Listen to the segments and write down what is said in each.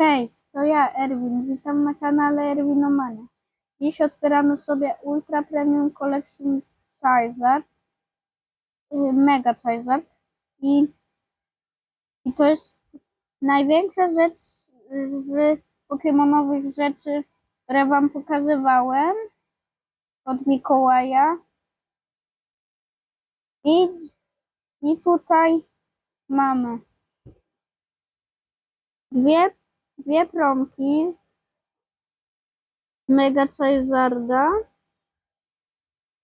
Cześć, to ja, Erwin. Witam na kanale Erwinomania. Dziś otwieramy sobie Ultra Premium Collection Charizard, y, Mega Charizard i, i to jest największa rzecz z Pokemonowych rzeczy, które Wam pokazywałem od Mikołaja. I, i tutaj mamy dwie, dwie promki Mega Charizarda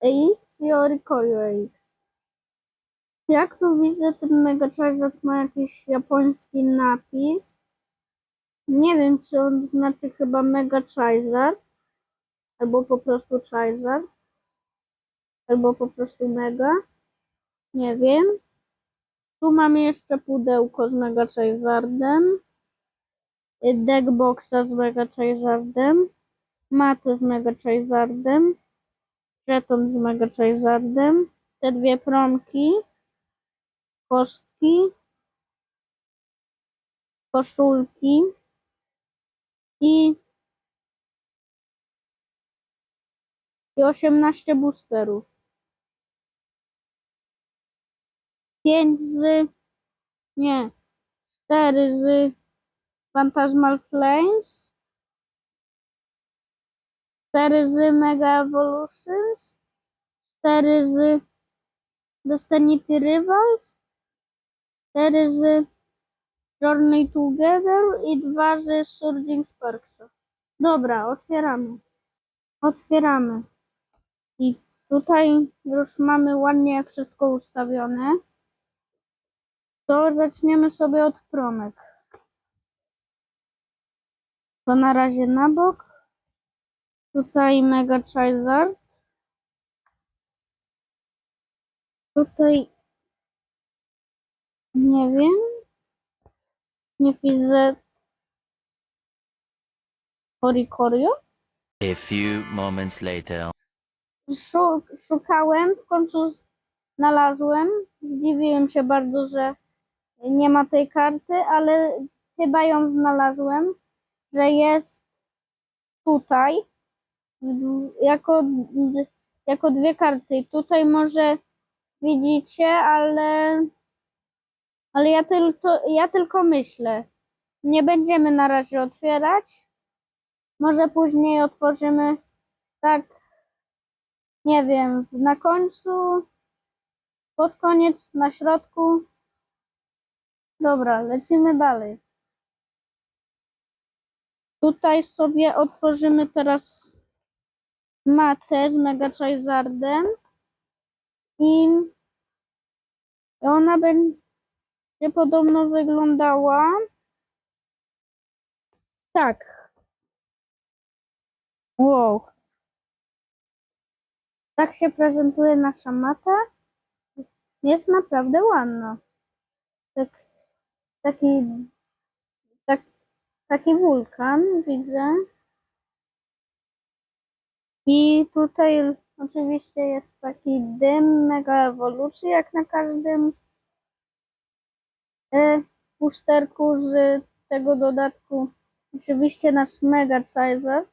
X i Oricorio X. Jak tu widzę, ten Mega Charizard ma jakiś japoński napis. Nie wiem, czy on znaczy chyba Mega Charizard, albo po prostu Charizard, albo po prostu Mega. Nie wiem. Tu mamy jeszcze pudełko z Mega Charizardem. Deckboxa z Mega Charizardem. Matę z Mega Charizardem. Żeton z Mega Charizardem. Te dwie promki. Kostki. Koszulki. I i 18 boosterów. 5 z nie 4 z Phantasmal Flames 4 z Mega Evolutions 4 z Destiny Rivals 4 z Journey Together i 2 z Surging Sparksa. Dobra, otwieramy. Otwieramy. I tutaj już mamy ładnie wszystko ustawione. To zaczniemy sobie od promek. To na razie na bok. Tutaj Mega Charizard. Tutaj nie wiem. Nie widzę Oricorio. A few moments later. Szu- szukałem, w końcu znalazłem. Zdziwiłem się bardzo, że nie ma tej karty, ale chyba ją znalazłem, że jest tutaj jako, jako dwie karty. Tutaj może widzicie, ale, ale ja, tylko, ja tylko myślę. Nie będziemy na razie otwierać. Może później otworzymy tak nie wiem, na końcu, pod koniec, na środku. Dobra, lecimy dalej. Tutaj sobie otworzymy teraz matę z Mega Charizardem i ona będzie podobno wyglądała tak. Wow. Tak się prezentuje nasza mata. Jest naprawdę ładna. Tak, taki, tak, taki wulkan widzę. I tutaj oczywiście jest taki dym mega ewolucji, jak na każdym e, pusterku z tego dodatku. Oczywiście nasz mega Charizard.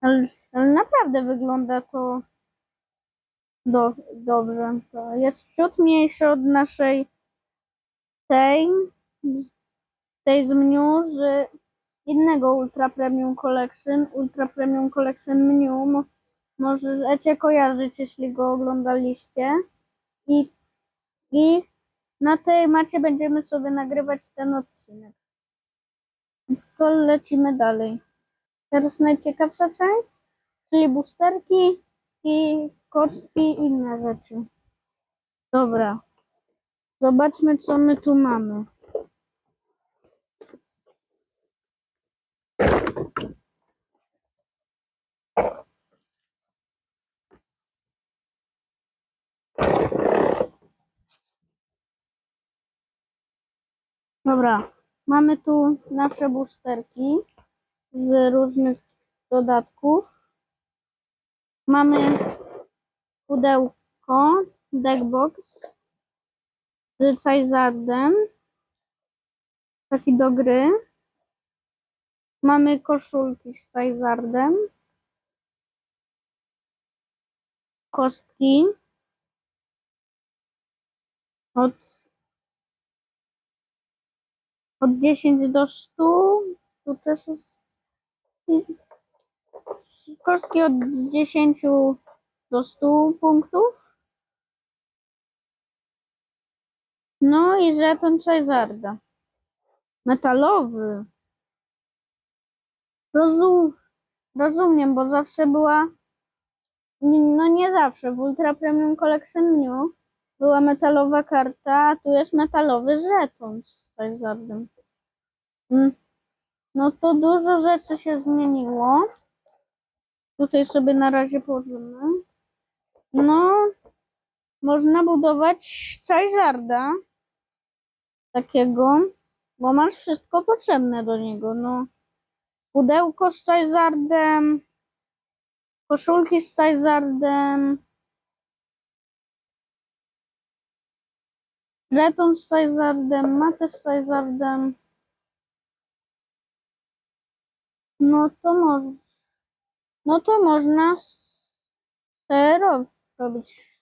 Ale, ale naprawdę wygląda to do, dobrze. To jest ciut mniejsze od naszej tej, tej z menu z innego Ultra Premium Collection. Ultra Premium Collection menu. Mo- Możecie kojarzyć, jeśli go oglądaliście. I, I na tej macie będziemy sobie nagrywać ten odcinek. To lecimy dalej. Teraz najciekawsza część, czyli boosterki i kostki i inne rzeczy. Dobra. Zobaczmy, co my tu mamy. Dobra, mamy tu nasze boosterki z różnych dodatków. Mamy pudełko, deckbox z Charizardem, taki do gry. Mamy koszulki z Cajzardem. Kostki. Od, od 10 do 100. Tu też jest. i- Kostki od 10 do 100 punktów. No i żeton Cajzarda. Metalowy. Rozum, rozumiem, bo zawsze była. No nie zawsze. W Ultra Premium Collection New była metalowa karta, a tu jest metalowy żeton z Cajzardem. Mm. No to dużo rzeczy się zmieniło. Tutaj sobie na razie położymy. No, można budować Cajzarda takiego, bo masz wszystko potrzebne do niego. No, pudełko z Cajzardem, koszulki z Cajzardem, żeton z Cajzardem, matę z Cajzardem. No to może, no to można sobie ro- robić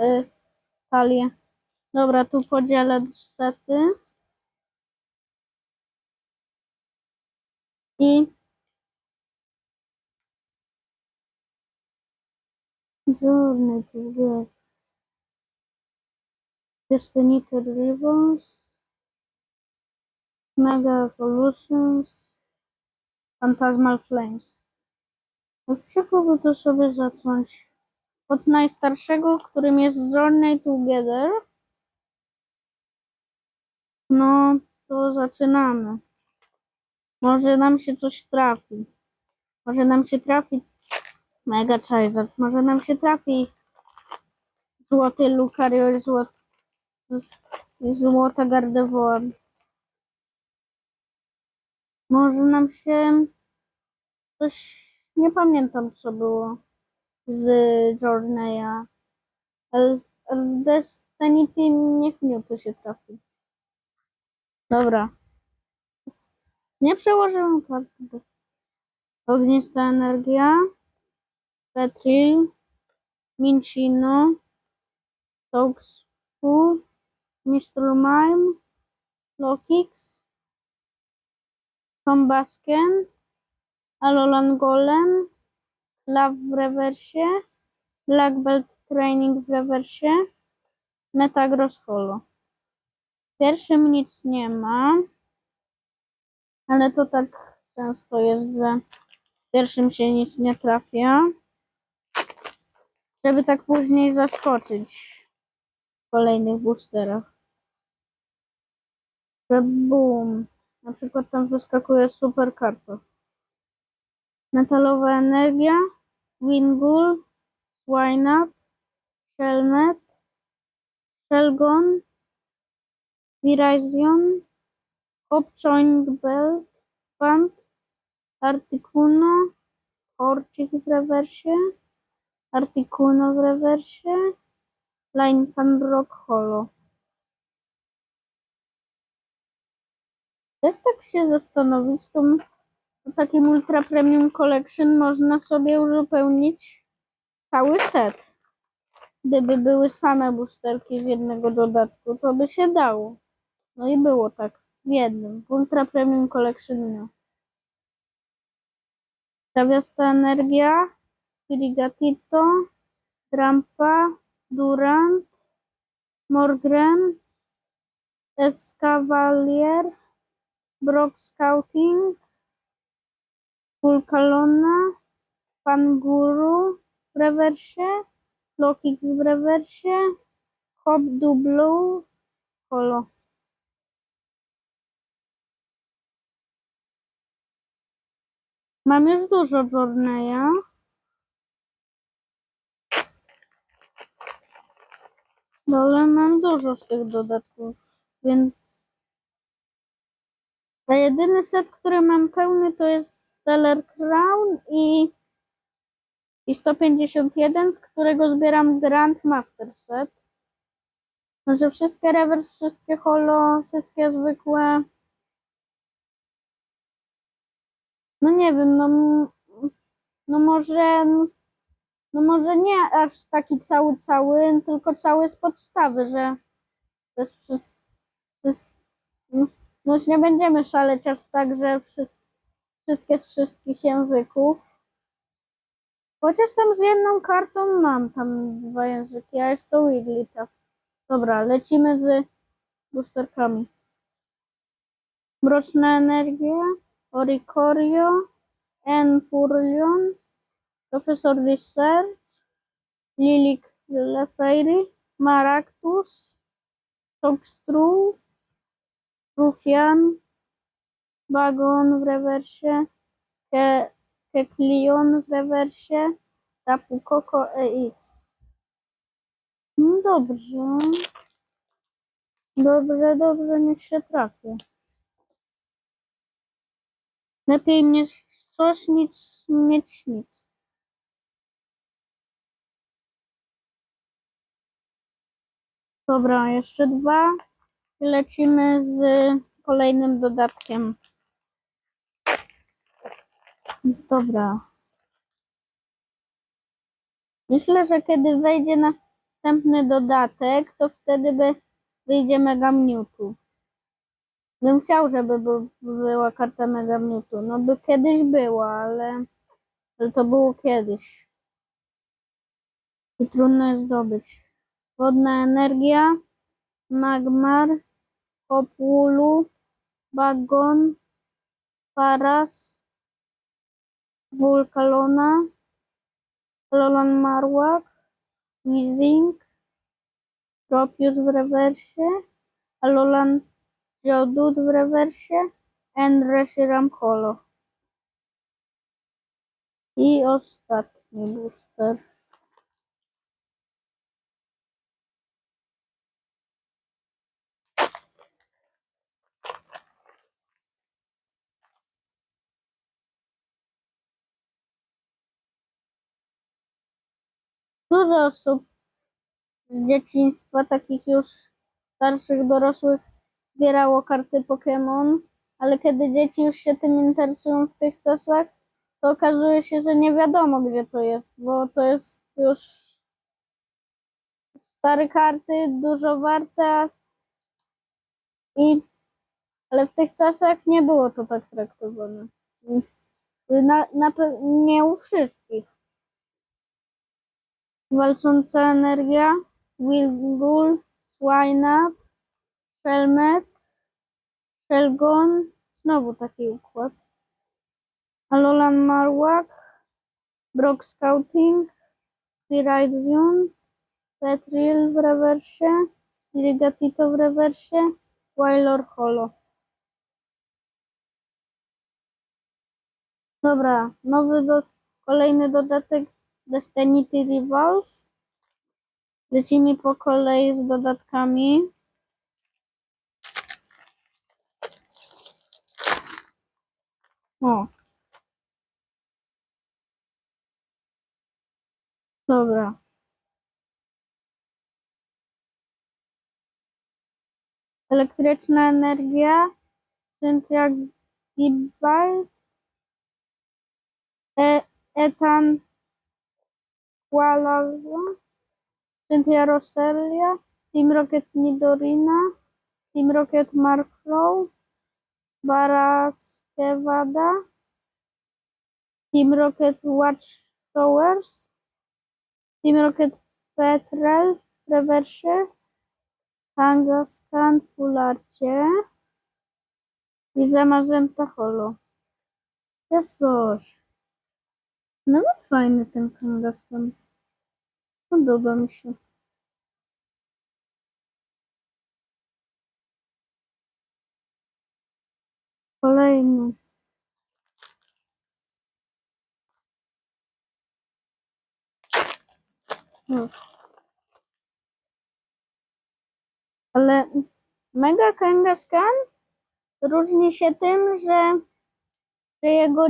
y, talię. Dobra, tu podzielę sety. I to Black. Destinated Rivals. Mega Evolutions. Phantasmal Flames. Od by to sobie zacząć? Od najstarszego, którym jest Journey Together. No, to zaczynamy. Może nam się coś trafi. Może nam się trafi Mega Charizard. Może nam się trafi złoty Lucario i złot... i złota Gardevoir. Może nam się coś... Nie pamiętam co było z Journeya. Ale z Destiny Team niech mi to się trafi. Dobra. Nie przełożyłem karty. Ognista energia. Petril. Minchino. Toxfu. Mr. Mime. Lokix. Tombasken. Alolan Golem. Love w rewersie. Black Belt Training w rewersie. Metagross Holo. W pierwszym nic nie ma. Ale to tak często jest, że w pierwszym się nic nie trafia. Żeby tak później zaskoczyć w kolejnych boosterach. Że boom. Na przykład tam wyskakuje super karta. Metalowa energia. Wingull. Swineup. Shelmet. Shelgon. Virizion. Hopchoing Belt. Band. Articuno. Orchid w rewersie. Articuno w rewersie. Line Rock Holo. Jak tak się zastanowić, to takim Ultra Premium Collection można sobie uzupełnić cały set. Gdyby były same boosterki z jednego dodatku, to by się dało. No i było tak w jednym. W Ultra Premium Collection nie. Trawiasta Energia, Spirigatito, Trampa, Durant, Morgrem, Escavalier, Brock Scouting, Pulkalona, Panguru w rewersie, Lokix w rewersie, Hop Dublow, Holo. Mam już dużo Journeya. No ale mam dużo z tych dodatków, więc... A jedyny set, który mam pełny to jest Stellar Crown i, i 151, z którego zbieram Grand Master Set. Znaczy wszystkie reverse, wszystkie holo, wszystkie zwykłe No nie wiem, no, no może, no może nie aż taki cały, cały, tylko cały z podstawy, że to jest, to jest no, no już nie będziemy szaleć aż tak, że wszy- wszystkie z wszystkich języków. Chociaż tam z jedną kartą mam tam dwa języki, a jest to Wigglytuff. Dobra, lecimy z boosterkami. Mroczna energia, Oricorio, Enfurion, Profesor Research, Lilik Lefairy, Maractus, Toxtru, Rufian, Bagon w rewersie, Ke Keklion w rewersie, Tapu Koko EX. No dobrze. Dobrze, dobrze, niech się trafi. Lepiej mieć coś niż mieć nic. Dobra, jeszcze dwa. Lecimy z kolejnym dodatkiem. Dobra. Myślę, że kiedy wejdzie następny dodatek, to wtedy by wyjdzie Mega Mewtwo. Bym chciał, żeby by, była karta Mega Mewtwo. No by kiedyś była, ale, ale to było kiedyś. I trudno jest zdobyć. Wodna energia, Magmar, Populu, Bagon, Paras, Vulkalona, Lolan Marwak, Weezing, Tropius w rewersie, Alolan Geodude w rewersie, Enreshiram Holo. I ostatni booster. Dużo osób z dzieciństwa, takich już starszych, dorosłych, zbierało karty Pokémon, ale kiedy dzieci już się tym interesują w tych czasach, to okazuje się, że nie wiadomo, gdzie to jest, bo to jest już stare karty, dużo warte, i ale w tych czasach nie było to tak traktowane. Na, na, nie u wszystkich. Walcząca energia, Wilgul, Swinub, Shelmet, Shelgon, znowu taki układ. Alolan Marwak, Brock Scouting, Spiridion, Petril w rewersie, Irrigatito w rewersie, Wailor Holo. Dobra, nowy do, kolejny dodatek Destiny Rivals. Lecimy po kolei z dodatkami. O. Dobra. Elektryczna energia. Cynthia Gibbard. E, Ethan Qualazo. Cynthia Roselia. Team Rocket Nidorina. Team Rocket Markrow. Baras Kevada. Team Rocket Watchtowers. Team Rocket Petrel w rewersie. Kangaskhan fularcie. I zamazęta holo. Jest coś. Nawet fajny ten Kangaskhan. Podoba mi się. Kolejny. No. Ale Mega Kangaskhan różni się tym, że, że jego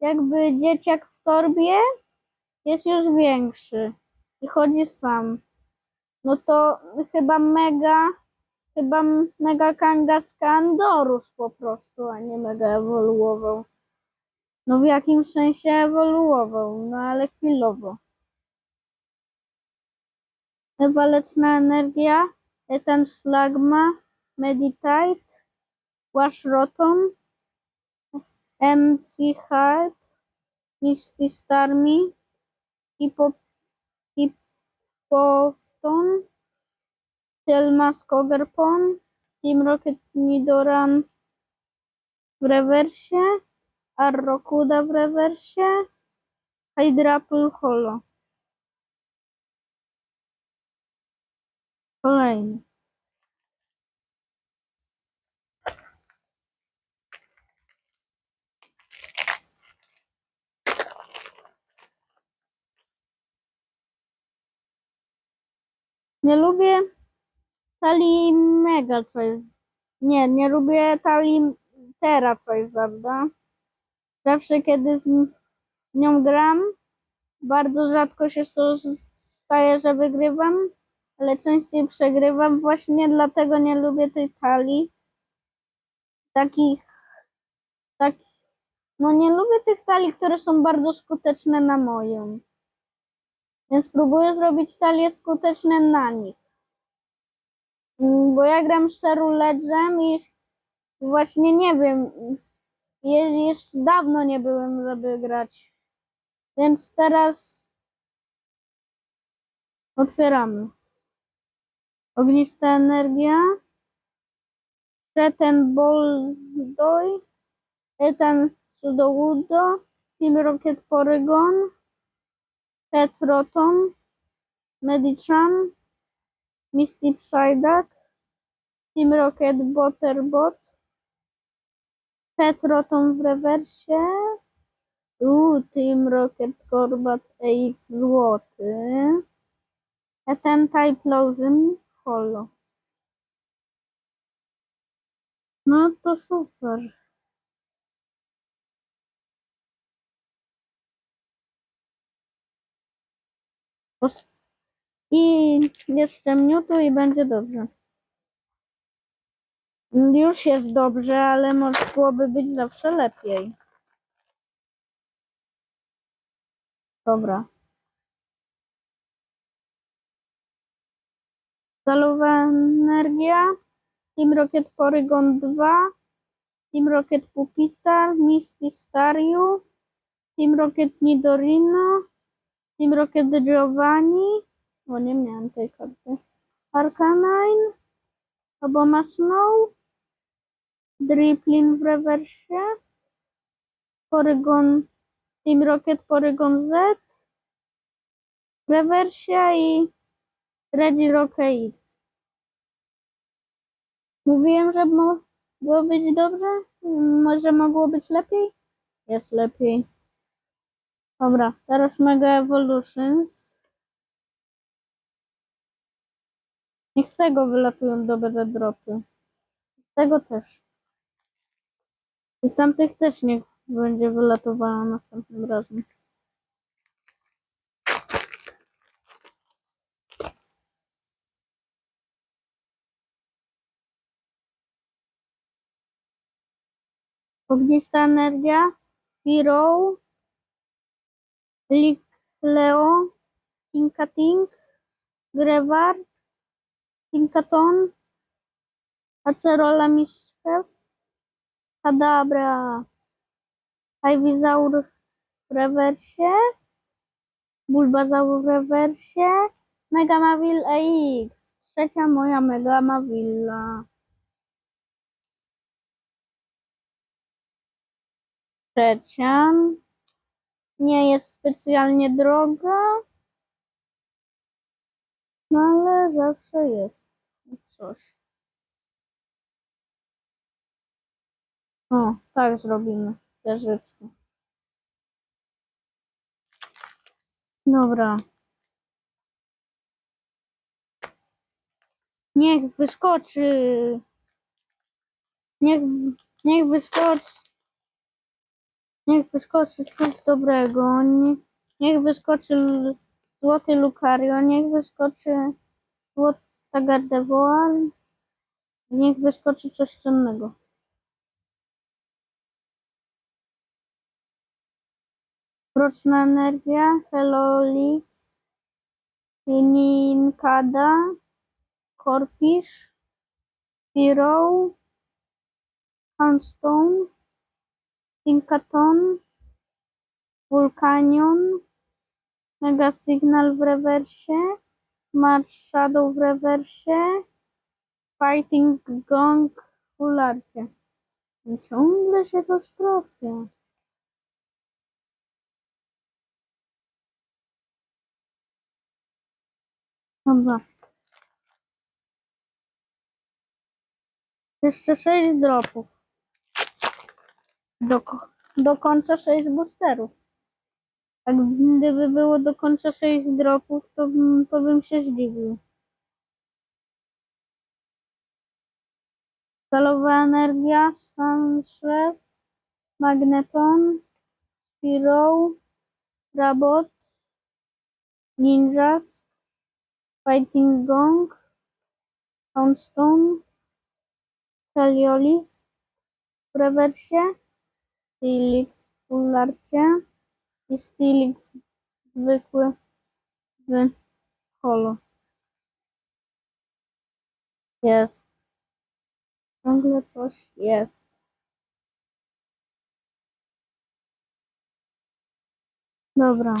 jakby dzieciak w torbie jest już większy i chodzi sam. No to chyba Mega, chyba Mega Kangaskhan dorósł po prostu, a nie Mega ewoluował. No w jakimś sensie ewoluował, no ale chwilowo. Waleczna energia, Etan Slagma, Meditate, Wash Rotom, MC Hype, Misty Starmy, Hippo, Hippofton, Selma Skogerpon, Team Rocket Nidoran w rewersie, Arrokuda w rewersie, Hydrapple Holo. Kolejny. Lubię talii mega co jest. Nie, nie lubię talii tera co jest prawda? Zawsze kiedy z nią gram, bardzo rzadko się to staje, że wygrywam, ale częściej przegrywam. Właśnie dlatego nie lubię tej talii. Takich, tak, no nie lubię tych talii, które są bardzo skuteczne na moją. Więc próbuję zrobić talie skuteczne na nich. Mm, Bo ja gram z Sharuledżem i właśnie nie wiem, już dawno nie byłem, żeby grać. Więc teraz otwieramy. Ognista energia. Szeten Boldoj. Etan Sudowudo. Team Rocket Porygon. Pet Rotom. Medicham. Misty Psyduck. Team Rocket Butterbot. Pet Rotom w rewersie. Uuu, Team Rocket Corbat AX złoty. A ten Type Lozym Holo. No to super. I jeszcze Mewtwo i będzie dobrze. Już jest dobrze, ale mogłoby być zawsze lepiej. Dobra. Stalowa energia. Team Rocket Porygon 2. Team Rocket Pupitar. Misty Stariu. Team Rocket Nidorino. Team Rocket Giovanni. O, nie miałem tej karty. Arcanine. Obama Snow. Drippling w rewersie. Porygon. Team Rocket Porygon Z. W rewersie i Reggie Rock X. Mówiłem, że mogło być dobrze? Może mogło być lepiej? Jest lepiej. Dobra, teraz Mega Evolutions. Niech z tego wylatują dobre dropy. Z tego też. I z tamtych też niech będzie wylatowała następnym razem. Ognista energia, Firo, Leo, Tinkatink, Greward, Tinkaton, Acerola Miskew, Kadabra, Ivysaur w rewersie, Bulbazaur w rewersie, Megamaville AX, trzecia moja Megamavilla. Trzecia nie jest specjalnie droga, no ale zawsze jest coś. O, tak zrobimy te rzeczy. Dobra. Niech wyskoczy. Niech, niech wyskoczy. Niech wyskoczy coś dobrego. Nie, niech wyskoczy złoty Lucario. Niech wyskoczy złota Gardevoir. Niech wyskoczy coś cennego. Roczna energia, Helolix, Ninkada, Corpish, Hero, Handstone, Tinkaton, Vulcanion, Mega Signal w rewersie, Mars Shadow w rewersie, Fighting Gong w ularcie. Ciągle się coś trafia. Dobra. Jeszcze 6 dropów. Do, do końca 6 boosterów. Tak gdyby było do końca 6 dropów, to, to bym się zdziwił. Stalowa energia, Sunshred, Magneton, Spiro, Rabot, Ninjas, Fighting Gong, Poundstone, Heliolis w rewersie, Steelix w ularcie i Steelix zwykły w holo. Jest. Ciągle coś jest. Dobra.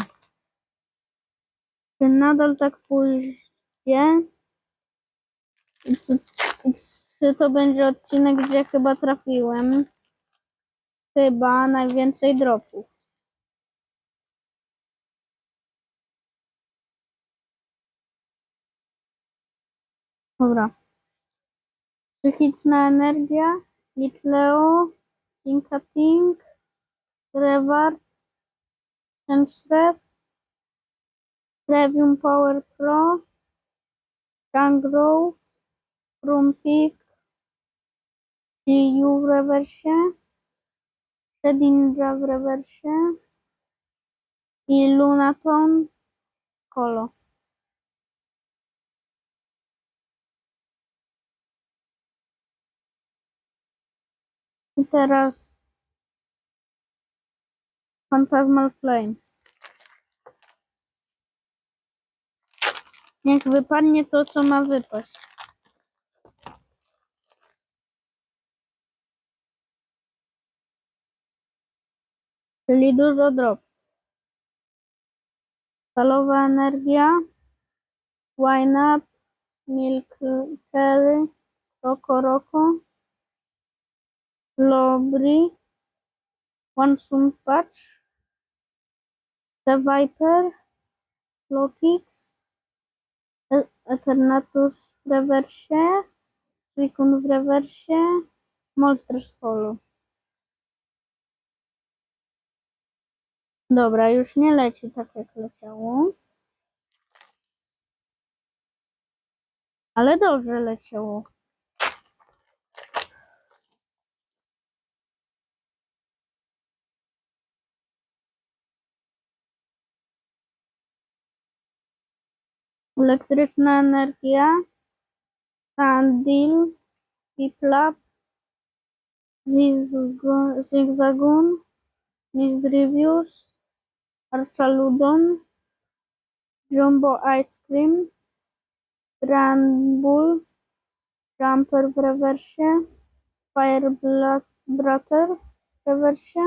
Czy nadal tak pójdzie? Czy, czy to będzie odcinek, gdzie chyba trafiłem? Chyba najwięcej dropów. Dobra. Psychiczna energia, Litleo, Tinka Tink, Reward, Senshred, Premium Power Pro, Gangrove, Rumpik, GU w rewersie, Shedinja w rewersie i Lunaton Kolo. I teraz Phantasmal Flames. Niech wypadnie to, co ma wypaść. Czyli dużo drop. Stalowa energia, Wine Up, Milk Curry, Roko Roko, Lobry, One Sun Patch, The Viper, Lotix, E- Eternatus w rewersie, Suicune w rewersie, Moltres Holo. Dobra, już nie leci tak jak leciało. Ale dobrze leciało. Elektryczna energia, Sandil, Piplap, Zigzagun, Misdrivius, Archaludon, Jumbo Ice Cream, Granbull, Jumper w rewersie, Fire Brother w rewersie,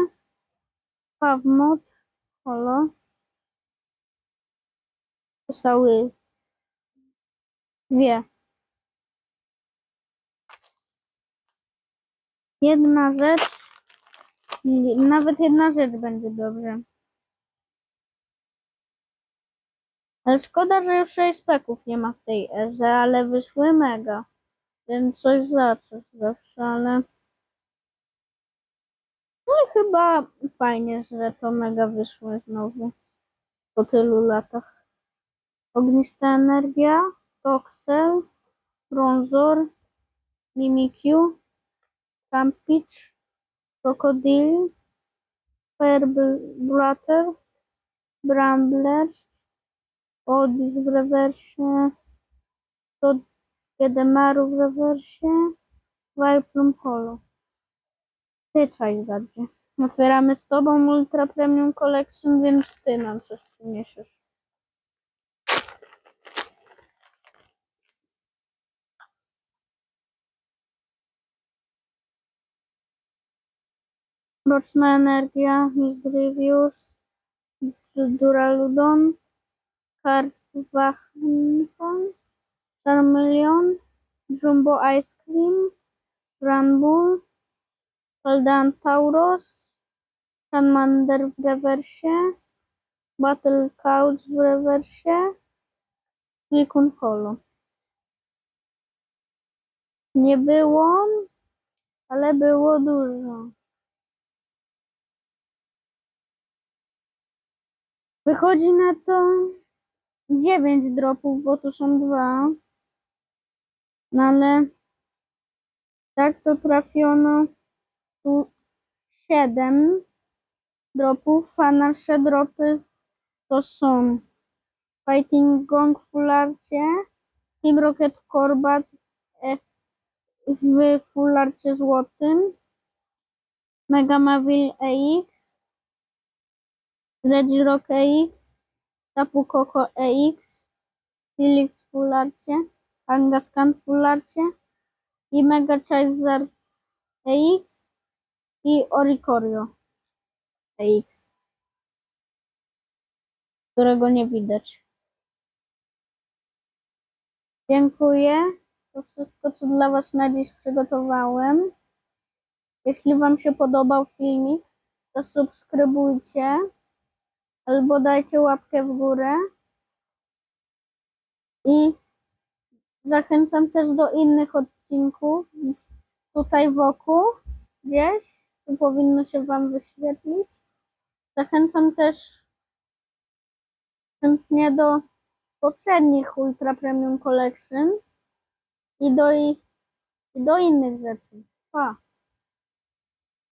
Pavmod, Holo. Zostały dwie. Jedna rzecz, nawet jedna rzecz będzie dobrze. Ale szkoda, że już 6 speków nie ma w tej erze, ale wyszły mega. Więc coś za coś zawsze, ale... No i chyba fajnie, że to mega wyszło znowu. Po tylu latach. Ognista energia, Toxel, Bronzor, Mimikyu, Campich, Crocodile, Firebrother, Bramblers, Odis w rewersie, to Gedemaru w rewersie, Viplum Holo. Tyczaj bardziej. Otwieramy z tobą Ultra Premium Collection, więc ty nam coś przyniesiesz. Roczna energia, Misdrivius, Duraludon, Karwachenfon, Charmeleon, Jumbo Ice Cream, Ranbull, Golden Tauros, Charmander w rewersie, Battle Couch w rewersie, Suicune Holo. Nie było, ale było dużo. Wychodzi na to 9 dropów, bo tu są dwa. No ale tak to trafiono tu 7 dropów, a nasze dropy to są Fighting Gong w Fullarcie, Team Rocket Corbat e, w Fullarcie złotym, Mega Mavil EX, Regirock EX, Tapu Coco EX, Stilix w Fullarcie, Kangaskhan w Fullarcie i Mega Charizard EX i Oricorio EX, którego nie widać. Dziękuję. To wszystko, co dla Was na dziś przygotowałem. Jeśli Wam się podobał filmik, zasubskrybujcie albo dajcie łapkę w górę. I zachęcam też do innych odcinków. Tutaj wokół, gdzieś, tu powinno się Wam wyświetlić. Zachęcam też chętnie do poprzednich Ultra Premium Collection i do, i do innych rzeczy. Pa!